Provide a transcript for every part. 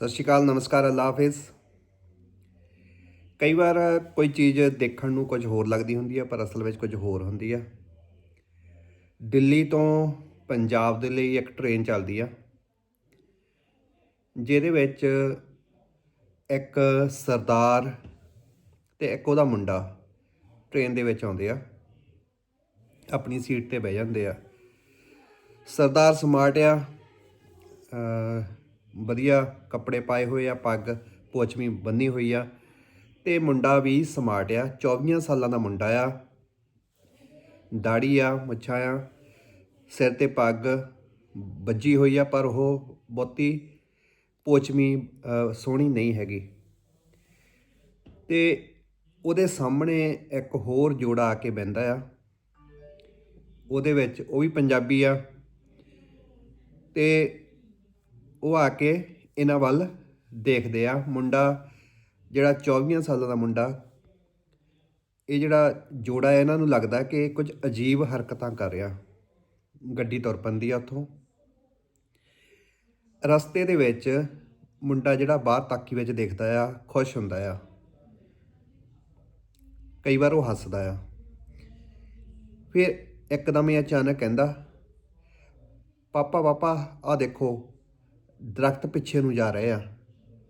ਸਤਿ ਸ਼੍ਰੀ ਅਕਾਲ, ਨਮਸਕਾਰ, ਅੱਲਾ ਹਾਫਿਜ਼। ਕਈ ਵਾਰ ਕੋਈ ਚੀਜ਼ ਦੇਖਣ ਨੂੰ ਕੁਝ ਹੋਰ ਲੱਗਦੀ ਹੁੰਦੀ ਹੈ ਪਰ ਅਸਲ ਵਿੱਚ ਕੁਝ ਹੋਰ ਹੁੰਦੀ ਆ। ਦਿੱਲੀ ਤੋਂ ਪੰਜਾਬ ਦੇ ਲਈ ਇੱਕ ਟ੍ਰੇਨ ਚੱਲਦੀ ਆ, ਜਿਹਦੇ ਵਿੱਚ ਇੱਕ ਸਰਦਾਰ ਤੇ ਇੱਕ ਉਹਦਾ ਮੁੰਡਾ ਟ੍ਰੇਨ ਦੇ ਵਿੱਚ ਆਉਂਦੇ ਆ, ਆਪਣੀ ਸੀਟ ਤੇ ਬਹਿ ਜਾਂਦੇ ਆ। ਸਰਦਾਰ ਸਮਾਰਟ ਆ ਵਧੀਆ ਕੱਪੜੇ ਪਾਏ ਹੋਏ ਆ, ਪੱਗ ਪੋਚਮੀ ਬੰਨੀ ਹੋਈ ਆ ਤੇ ਮੁੰਡਾ ਵੀ ਸਮਾਰਟ ਆ 24 ਸਾਲਾਂ ਦਾ ਮੁੰਡਾ ਆ। ਦਾੜੀ ਆ, ਮੁੱਛਾਂ ਆ, ਸਿਰ ਤੇ ਪੱਗ ਵੱਜੀ ਹੋਈ ਆ, ਪਰ ਉਹ ਬਹੁਤੀ ਪੋਚਮੀ ਸੋਹਣੀ ਨਹੀਂ ਹੈਗੀ। ਤੇ ਉਹਦੇ ਸਾਹਮਣੇ ਇੱਕ ਹੋਰ ਜੋੜਾ ਆ ਕੇ ਬਹਿੰਦਾ ਆ। ਉਹਦੇ ਵਿੱਚ ਉਹ ਵੀ ਪੰਜਾਬੀ ਆ। ਤੇ ਉਹ ਆ ਕੇ ਇਹਨਾਂ ਵੱਲ ਦੇਖਦੇ ਆ। ਮੁੰਡਾ ਜਿਹੜਾ 24 ਸਾਲਾਂ ਦਾ ਮੁੰਡਾ, ਇਹ ਜਿਹੜਾ ਜੋੜਾ ਹੈ, ਇਹਨਾਂ ਨੂੰ ਲੱਗਦਾ ਕਿ ਕੁਝ ਅਜੀਬ ਹਰਕਤਾਂ ਕਰ ਰਿਹਾ। ਗੱਡੀ ਤੁਰ ਪੈਂਦੀ ਆ ਉੱਥੋਂ। ਰਸਤੇ ਦੇ ਵਿੱਚ ਮੁੰਡਾ ਜਿਹੜਾ ਬਾਹਰ ਤਾਕੀ ਵਿੱਚ ਦੇਖਦਾ ਆ, ਖੁਸ਼ ਹੁੰਦਾ ਆ। ਕਈ ਵਾਰ ਉਹ ਹੱਸਦਾ ਆ। ਫਿਰ ਇੱਕਦਮ ਹੀ ਅਚਾਨਕ ਕਹਿੰਦਾ, ਪਾਪਾ ਪਾਪਾ ਆ ਦੇਖੋ ਦਰਖਤ ਪਿੱਛੇ ਨੂੰ ਜਾ ਰਹੇ ਆ।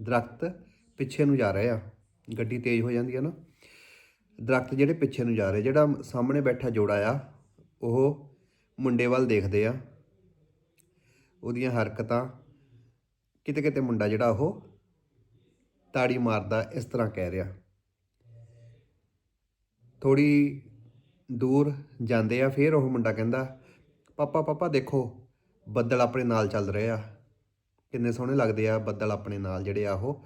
ਦਰਖਤ ਪਿੱਛੇ ਨੂੰ ਜਾ ਰਹੇ ਆ। ਗੱਡੀ ਤੇਜ਼ ਹੋ ਜਾਂਦੀ ਹੈ ਨਾ। ਦਰਖਤ ਜਿਹੜੇ ਪਿੱਛੇ ਨੂੰ ਜਾ ਰਹੇ, ਜਿਹੜਾ ਸਾਹਮਣੇ ਬੈਠਾ ਜੋੜਾ ਆ, ਉਹ ਮੁੰਡੇ ਵੱਲ ਦੇਖਦੇ ਆ। ਉਹਦੀਆਂ ਹਰਕਤਾਂ, ਕਿਤੇ ਕਿਤੇ ਮੁੰਡਾ ਜਿਹੜਾ ਉਹ ਤਾੜੀ ਮਾਰਦਾ, ਇਸ ਤਰ੍ਹਾਂ ਕਹਿ ਰਿਹਾ। ਥੋੜੀ ਦੂਰ ਜਾਂਦੇ ਆ, ਫਿਰ ਉਹ ਮੁੰਡਾ ਕਹਿੰਦਾ, ਪਾਪਾ ਪਾਪਾ ਦੇਖੋ, ਬੱਦਲ ਆਪਣੇ ਨਾਲ ਚੱਲ ਰਹੇ ਆ। ਕਿੰਨੇ ਸੋਹਣੇ ਲੱਗਦੇ ਆ ਬੱਦਲ ਆਪਣੇ ਨਾਲ ਜਿਹੜੇ ਆ ਉਹ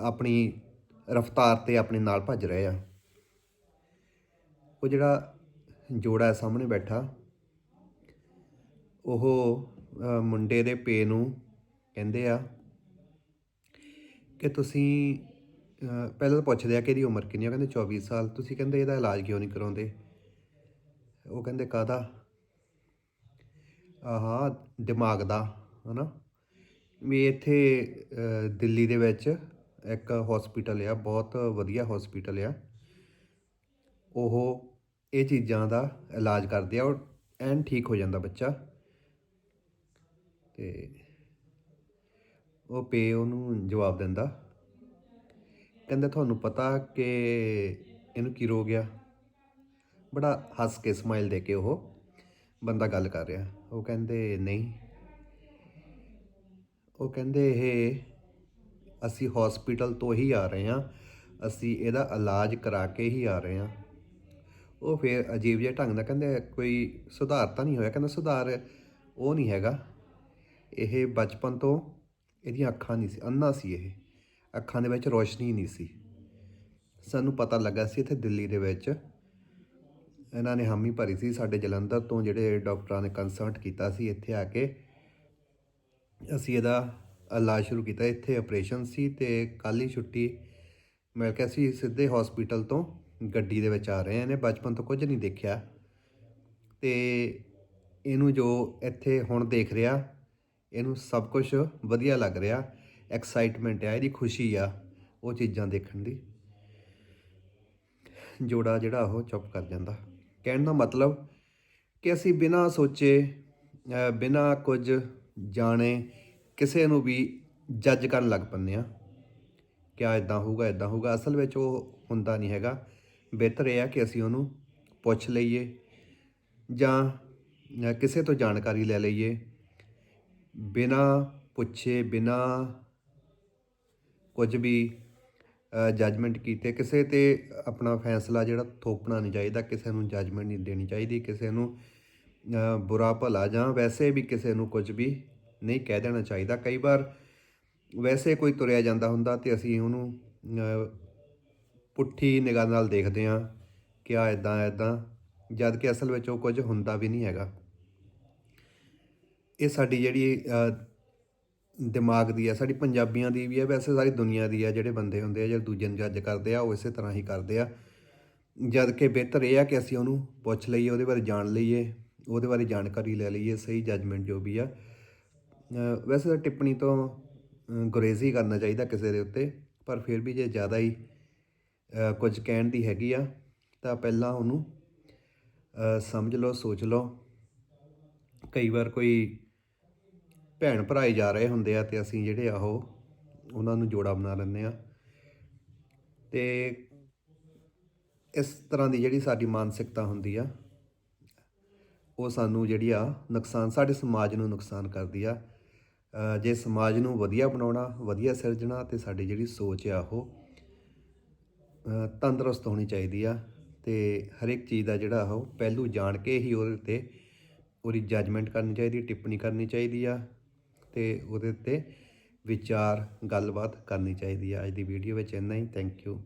ਆਪਣੀ ਰਫ਼ਤਾਰ ਤੇ ਆਪਣੇ ਨਾਲ ਭੱਜ ਰਹੇ ਆ। ਉਹ ਜਿਹੜਾ ਜੋੜਾ ਸਾਹਮਣੇ ਬੈਠਾ, ਉਹ ਮੁੰਡੇ ਦੇ ਪੇ ਨੂੰ ਕਹਿੰਦੇ ਆ ਕਿ ਤੁਸੀਂ ਪਹਿਲਾਂ ਤਾਂ ਪੁੱਛਦੇ ਆ ਕਿ ਇਹਦੀ ਉਮਰ ਕਿੰਨੀ ਆ? ਕਹਿੰਦੇ 24 ਸਾਲ। ਤੁਸੀਂ ਕਹਿੰਦੇ ਇਹਦਾ ਇਲਾਜ ਕਿਉਂ ਨਹੀਂ ਕਰਾਉਂਦੇ? ਉਹ ਕਹਿੰਦੇ ਕਾਹਦਾ? ਆਹਾ, ਦਿਮਾਗ ਦਾ, ਹਨਾ? ਵੀ ਇੱਥੇ ਦਿੱਲੀ ਦੇ ਵਿੱਚ ਇੱਕ ਹਸਪੀਟਲ ਆ, ਬਹੁਤ ਵਧੀਆ ਹਸਪੀਟਲ ਆ। ਉਹ ਇਹ ਚੀਜ਼ਾਂ ਦਾ ਇਲਾਜ ਕਰਦੇ ਆ ਔਰ ਐਨ ਠੀਕ ਹੋ ਜਾਂਦਾ ਬੱਚਾ। ਤੇ ਉਹ ਪੇ ਉਹਨੂੰ ਜਵਾਬ ਦਿੰਦਾ। ਕਹਿੰਦਾ, ਤੁਹਾਨੂੰ ਪਤਾ ਕਿ ਇਹਨੂੰ ਕੀ ਰੋਗ ਆ? ਬੜਾ ਹੱਸ ਕੇ ਸਮਾਈਲ ਦੇ ਕੇ ਉਹ ਬੰਦਾ ਗੱਲ ਕਰ ਰਿਹਾ। ਉਹ ਕਹਿੰਦੇ, ਨਹੀਂ ਉਹ ਕਹਿੰਦੇ ਇਹ ਅਸੀਂ ਹਸਪੀਟਲ ਤੋਂ ਹੀ ਆ ਰਹੇ ਹਾਂ, ਅਸੀਂ ਇਹਦਾ ਇਲਾਜ ਕਰਾ ਕੇ ਹੀ ਆ ਰਹੇ ਹਾਂ। ਉਹ ਫਿਰ ਅਜੀਬ ਜਿਹਾ ਢੰਗ ਨਾਲ ਕਹਿੰਦੇ ਕੋਈ ਸੁਧਾਰ ਤਾਂ ਨਹੀਂ ਹੋਇਆ, ਕਹਿੰਦਾ ਸੁਧਾਰ ਉਹ ਨਹੀਂ ਹੈਗਾ। ਇਹ ਬਚਪਨ ਤੋਂ ਇਹਦੀਆਂ ਅੱਖਾਂ ਨਹੀਂ ਸੀ ਅੰਨਾ ਸੀ ਇਹ। ਅੱਖਾਂ ਦੇ ਵਿੱਚ ਰੋਸ਼ਨੀ ਨਹੀਂ ਸੀ। ਸਾਨੂੰ ਪਤਾ ਲੱਗਾ ਸੀ ਇੱਥੇ ਦਿੱਲੀ ਦੇ ਵਿੱਚ ਇਹਨਾਂ ਨੇ ਹਾਮੀ ਭਰੀ ਸੀ ਸਾਡੇ ਜਲੰਧਰ ਤੋਂ, ਜਿਹੜੇ ਡਾਕਟਰਾਂ ਨੇ ਕੰਸਲਟ ਕੀਤਾ ਸੀ ਇੱਥੇ ਆ ਕੇ। ਅਸੀਂ ਇਹਦਾ ਇਲਾਜ ਸ਼ੁਰੂ ਕੀਤਾ। ਇੱਥੇ ਆਪਰੇਸ਼ਨ ਸੀ ਤੇ ਕੱਲ੍ਹ ਹੀ ਛੁੱਟੀ। ਮਿਲ ਕੇ ਅਸੀਂ ਸਿੱਧੇ ਹਸਪੀਟਲ ਤੋਂ ਗੱਡੀ ਦੇ ਵਿੱਚ ਆ ਰਹੇ ਹਾਂ। ਇਹਨੇ ਬਚਪਨ ਤੋਂ ਕੁਝ ਨਹੀਂ ਦੇਖਿਆ। ਤੇ ਇਹਨੂੰ ਜੋ ਇੱਥੇ ਹੁਣ ਦੇਖ ਰਿਹਾ, ਇਹਨੂੰ ਸਭ ਕੁਝ ਵਧੀਆ ਲੱਗ ਰਿਹਾ। ਐਕਸਾਈਟਮੈਂਟ ਆ, ਇਹਦੀ ਖੁਸ਼ੀ ਆ, ਉਹ ਚੀਜ਼ਾਂ ਦੇਖਣ ਦੀ। ਜੋੜਾ ਜਿਹੜਾ ਉਹ ਚੁੱਪ ਕਰ ਜਾਂਦਾ। ਕਹਿਣ ਦਾ ਮਤਲਬ ਕਿ ਅਸੀਂ ਬਿਨਾਂ ਸੋਚੇ ਬਿਨਾਂ ਕੁਝ ਜਾਣੇ, ਕਿਸੇ ਨੂੰ ਵੀ ਜੱਜ ਕਰਨ ਲੱਗ ਪੈਂਦੇ ਆ ਕਿ ਆ ਇਦਾਂ ਹੋਊਗਾ ਇਦਾਂ ਹੋਊਗਾ। ਅਸਲ ਵਿੱਚ ਉਹ ਹੁੰਦਾ ਨਹੀਂ ਹੈਗਾ। ਬਿਹਤਰ ਇਹ ਆ ਕਿ ਅਸੀਂ ਉਹਨੂੰ ਪੁੱਛ ਲਈਏ ਜਾਂ ਕਿਸੇ ਤੋਂ ਜਾਣਕਾਰੀ ਲੈ ਲਈਏ। ਬਿਨਾਂ ਪੁੱਛੇ, ਬਿਨਾਂ ਕੁਝ ਵੀ ਜੱਜਮੈਂਟ ਕੀਤੇ। ਕਿਸੇ ਤੇ ਆਪਣਾ ਫੈਸਲਾ ਜਿਹੜਾ ਥੋਪਣਾ ਨਹੀਂ ਚਾਹੀਦਾ, ਕਿਸੇ ਨੂੰ ਜੱਜਮੈਂਟ ਨਹੀਂ ਦੇਣੀ ਚਾਹੀਦੀ, ਕਿਸੇ ਨੂੰ ਬੁਰਾ ਭਲਾ ਜਾਂ ਵੈਸੇ ਵੀ ਕਿਸੇ ਨੂੰ ਕੁਝ ਵੀ ਨਹੀਂ ਕਹਿ ਦੇਣਾ ਚਾਹੀਦਾ। ਕਈ ਵਾਰ ਵੈਸੇ ਕੋਈ ਤੁਰਿਆ ਜਾਂਦਾ ਹੁੰਦਾ ਤੇ ਅਸੀਂ ਉਹਨੂੰ ਪੁੱਠੀ ਨਿਗਾਹ ਨਾਲ ਦੇਖਦੇ ਹਾਂ ਕਿ ਆ ਇਦਾਂ ਇਦਾਂ ਜਦ ਕਿ ਅਸਲ ਵਿੱਚ ਉਹ ਕੁਝ ਹੁੰਦਾ ਵੀ ਨਹੀਂ ਹੈਗਾ। ਇਹ ਸਾਡੀ ਜਿਹੜੀ ਦਿਮਾਗ ਦੀ ਆ ਸਾਡੀ ਪੰਜਾਬੀਆਂ ਦੀ ਵੀ ਆ ਵੈਸੇ ਸਾਰੀ ਦੁਨੀਆ ਦੀ ਆ ਜਿਹੜੇ ਬੰਦੇ ਹੁੰਦੇ ਆ, ਜਿਹੜੇ ਦੂਜੇ ਨੂੰ ਜੱਜ ਕਰਦੇ ਆ, ਉਹ ਇਸੇ ਤਰ੍ਹਾਂ ਹੀ ਕਰਦੇ ਆ। ਜਦ ਕਿ ਬਿਹਤਰ ਇਹ ਆ ਕਿ ਅਸੀਂ ਉਹਨੂੰ ਪੁੱਛ ਲਈਏ, ਉਹਦੇ ਬਾਰੇ ਜਾਣ ਲਈਏ। ਉਹਦੇ ਬਾਰੇ ਜਾਣਕਾਰੀ ਲੈ ਲਈਏ ਸਹੀ ਜੱਜਮੈਂਟ ਜੋ ਵੀ ਆ। ਵੈਸੇ ਤਾਂ ਟਿੱਪਣੀ ਤੋਂ ਅ, ਗੁਰੇਜ਼ ਹੀ ਕਰਨਾ ਚਾਹੀਦਾ ਕਿਸੇ ਦੇ ਉੱਤੇ ਪਰ ਫਿਰ ਵੀ ਜੇ ਜ਼ਿਆਦਾ ਹੀ ਕੁਝ ਕਹਿਣ ਦੀ ਹੈਗੀ ਆ ਤਾਂ ਪਹਿਲਾਂ ਉਹਨੂੰ ਸਮਝ ਲਓ ਸੋਚ ਲਓ। ਕਈ ਵਾਰ ਕੋਈ ਭੈਣ ਭਰਾ ਹੀ ਜਾ ਰਹੇ ਹੁੰਦੇ ਆ ਤੇ ਅਸੀਂ ਜਿਹੜੇ ਆ ਉਹ ਉਹਨਾਂ ਨੂੰ ਜੋੜਾ ਬਣਾ ਲੈਂਦੇ ਆ। ਤੇ ਇਸ ਤਰ੍ਹਾਂ ਦੀ ਜਿਹੜੀ ਸਾਡੀ ਮਾਨਸਿਕਤਾ ਹੁੰਦੀ ਆ ਉਹ ਸਾਨੂੰ ਜਿਹੜੀ ਆ ਨੁਕਸਾਨ, ਸਾਡੇ ਸਮਾਜ ਨੂੰ ਨੁਕਸਾਨ ਕਰਦੀ ਆ। ਜੇ ਸਮਾਜ ਨੂੰ ਵਧੀਆ ਬਣਾਉਣਾ, ਵਧੀਆ ਸਿਰਜਣਾ ਤੇ ਸਾਡੀ ਜਿਹੜੀ ਸੋਚ ਆ ਉਹ ਤੰਦਰੁਸਤ ਹੋਣੀ ਚਾਹੀਦੀ ਆ ਤੇ ਹਰ ਇੱਕ ਚੀਜ਼ ਦਾ ਜਿਹੜਾ ਉਹ ਪਹਿਲੂ ਜਾਣ ਕੇ ਹੀ ਉਹਦੇ ਤੇ ਉਹਦੀ ਜੱਜਮੈਂਟ ਕਰਨੀ ਚਾਹੀਦੀ, ਟਿੱਪਣੀ ਕਰਨੀ ਚਾਹੀਦੀ ਆ ਤੇ ਉਹਦੇ ਤੇ ਵਿਚਾਰ, ਗੱਲਬਾਤ ਕਰਨੀ ਚਾਹੀਦੀ ਆ। ਅੱਜ ਦੀ ਵੀਡੀਓ ਵਿੱਚ ਇੰਨਾ ਹੀ। Thank you